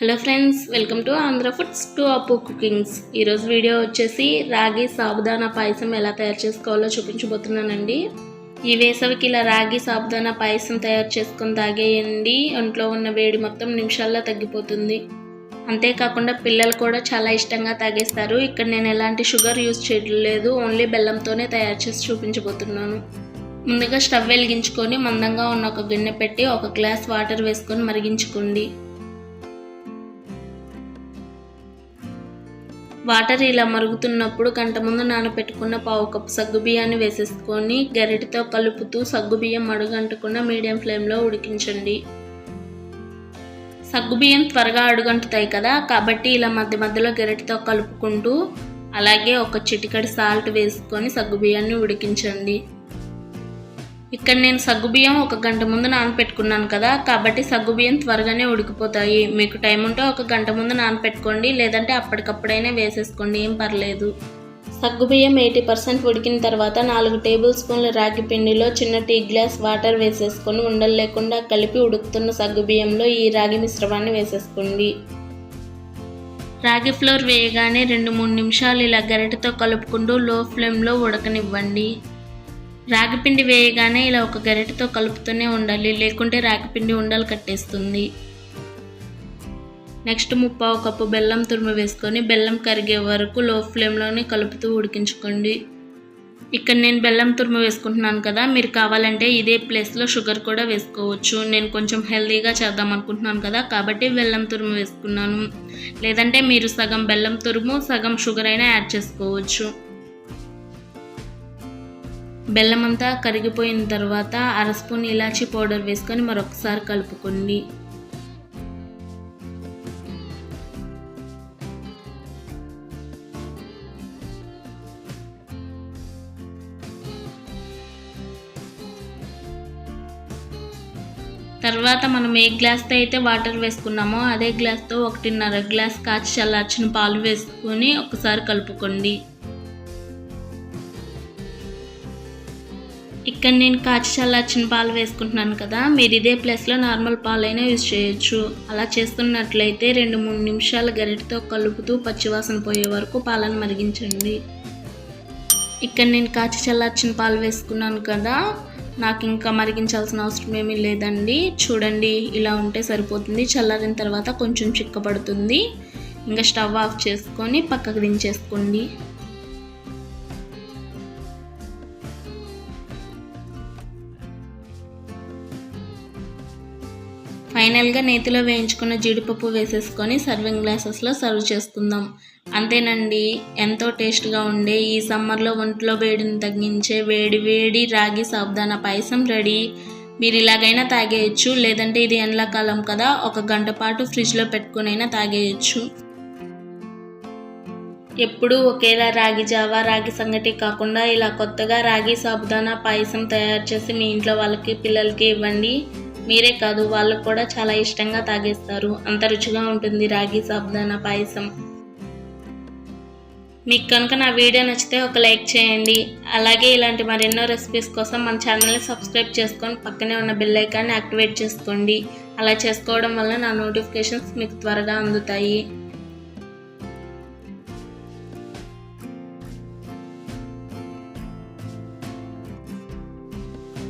Hello friends welcome to Andhra foods to Appu cookings. ఈరోజు video వచ్చేసి రాగి సాబుదానా పాయసం ఎలా తయారు చేసుకోవాలో చూపించబోతున్నానండి. ఈ వేసవికి ఇలా రాగి సాబుదానా పాయసం తయారు చేసుకొని తాగేయండి. ఒంట్లో ఉన్న వేడి మొత్తం నిమిషాల్లో తగ్గిపోతుంది. అంతేకాకుండా పిల్లలు కూడా చాలా ఇష్టంగా తాగేస్తారు. ఇక్కడ నేను ఎలాంటి షుగర్ యూజ్ చేయలేదు. ఓన్లీ బెల్లంతోనే తయారు చేసి చూపించబోతున్నాను. ముందుగా స్టవ్ వెలిగించుకొని మందంగా ఉన్న ఒక గిన్నె పెట్టి ఒక గ్లాస్ వాటర్ వేసుకొని మరిగించుకోండి. వాటర్ ఇలా మరుగుతున్నప్పుడు గంట ముందు నానబెట్టుకున్న పావు కప్పు సగ్గు బియ్యాన్ని వేసేసుకొని గరిటతో కలుపుతూ సగ్గు బియ్యం అడుగంటకుండా మీడియం ఫ్లేమ్లో ఉడికించండి. సగ్గు బియ్యం త్వరగా అడుగంటుతాయి కదా కాబట్టి ఇలా మధ్య మధ్యలో గరిటతో కలుపుకుంటూ అలాగే ఒక చిటికడి సాల్ట్ వేసుకొని సగ్గు బియ్యాన్ని ఉడికించండి. ఇక్కడ నేను సగ్గుబియ్యం ఒక గంట ముందు నానపెట్టుకున్నాను కదా కాబట్టి సగ్గుబియ్యం త్వరగానే ఉడికిపోతాయి. మీకు టైం ఉంటే ఒక గంట ముందు నానపెట్టుకోండి లేదంటే అప్పటికప్పుడైనా వేసేసుకోండి ఏం పర్లేదు. సగ్గుబియ్యం ఎయిటీ పర్సెంట్ ఉడికిన తర్వాత నాలుగు టేబుల్ స్పూన్ల రాగి పిండిలో చిన్న టీ గ్లాస్ వాటర్ వేసేసుకొని ఉండలు లేకుండా కలిపి ఉడుకుతున్న సగ్గుబియ్యంలో ఈ రాగి మిశ్రమాన్ని వేసేసుకోండి. రాగి ఫ్లోర్ వేయగానే రెండు మూడు నిమిషాలు ఇలా గరిటతో కలుపుకుంటూ లో ఫ్లేమ్లో ఉడకనివ్వండి. రాగిపిండి వేయగానే ఇలా ఒక గరిటతో కలుపుతూనే ఉండాలి లేకుంటే రాగిపిండి ఉండలు కట్టేస్తుంది. నెక్స్ట్ ముప్పావు కప్పు బెల్లం తురుము వేసుకొని బెల్లం కరిగే వరకు లో ఫ్లేమ్లోనే కలుపుతూ ఉడికించుకోండి. ఇక్కడ నేను బెల్లం తురుము వేసుకుంటున్నాను కదా మీరు కావాలంటే ఇదే ప్లేస్లో షుగర్ కూడా వేసుకోవచ్చు. నేను కొంచెం హెల్దీగా చేద్దాం అనుకుంటున్నాను కదా కాబట్టి బెల్లం తురుము వేసుకున్నాను. లేదంటే మీరు సగం బెల్లం తురుము సగం షుగర్ అయినా యాడ్ చేసుకోవచ్చు. బెల్లం అంతా కరిగిపోయిన తర్వాత అర స్పూన్ ఇలాచీ పౌడర్ వేసుకొని మరొకసారి కలుపుకోండి. తర్వాత మనం ఏ గ్లాస్తో అయితే వాటర్ వేసుకున్నామో అదే గ్లాస్తో ఒకటిన్నర గ్లాస్ కాచి చల్లార్చిన పాలు వేసుకొని ఒకసారి కలుపుకోండి. ఇక్కడ నేను కాచి చల్లార్చిన పాలు వేసుకుంటున్నాను కదా. మీరు ఇదే ప్లేస్లో నార్మల్ పాలైనా యూజ్ చేయొచ్చు. అలా చేస్తున్నట్లయితే రెండు మూడు నిమిషాలు గరిటతో కలుపుతూ పచ్చివాసన పోయే వరకు పాలను మరిగించండి. ఇక్కడ నేను కాచి చల్లార్చిన పాలు వేసుకున్నాను కదా. నాకు ఇంకా మరిగించాల్సిన అవసరం ఏమీ లేదండి. చూడండి ఇలా ఉంటే సరిపోతుంది. చల్లారిన తర్వాత కొంచెం చిక్కబడుతుంది. ఇంకా స్టవ్ ఆఫ్ చేసుకొని పక్కకు దించేసుకోండి. ఫైనల్గా నేతిలో వేయించుకున్న జీడిపప్పు వేసేసుకొని సర్వింగ్ గ్లాసెస్లో సర్వ్ చేసుకుందాం అంతేనండి ఎంతో టేస్ట్గా ఉండే ఈ సమ్మర్లో ఒంట్లో వేడిని తగ్గించే వేడి వేడి రాగి సాబ్దాన పాయసం రెడీ. మీరు ఇలాగైనా తాగేయచ్చు లేదంటే ఇది ఎండాకాలం కదా ఒక గంట పాటు ఫ్రిడ్జ్లో పెట్టుకునైనా తాగేయచ్చు. ఎప్పుడూ ఒకేలా రాగి జావా రాగి సంగటి కాకుండా ఇలా కొత్తగా రాగి సాబుదానా పాయసం తయారు చేసి మీ ఇంట్లో వాళ్ళకి పిల్లలకి ఇవ్వండి. మీరే కాదు వాళ్ళకు కూడా చాలా ఇష్టంగా తాగేస్తారు. అంత రుచిగా ఉంటుంది రాగి సాబ్దానా పాయసం. మీకు కనుక నా వీడియో నచ్చితే ఒక లైక్ చేయండి. అలాగే ఇలాంటి మరెన్నో రెసిపీస్ కోసం మన ఛానల్ని సబ్స్క్రైబ్ చేసుకొని పక్కనే ఉన్న బెల్ ఐకాన్ని యాక్టివేట్ చేసుకోండి. అలా చేసుకోవడం వల్ల నా నోటిఫికేషన్స్ మీకు త్వరగా అందుతాయి.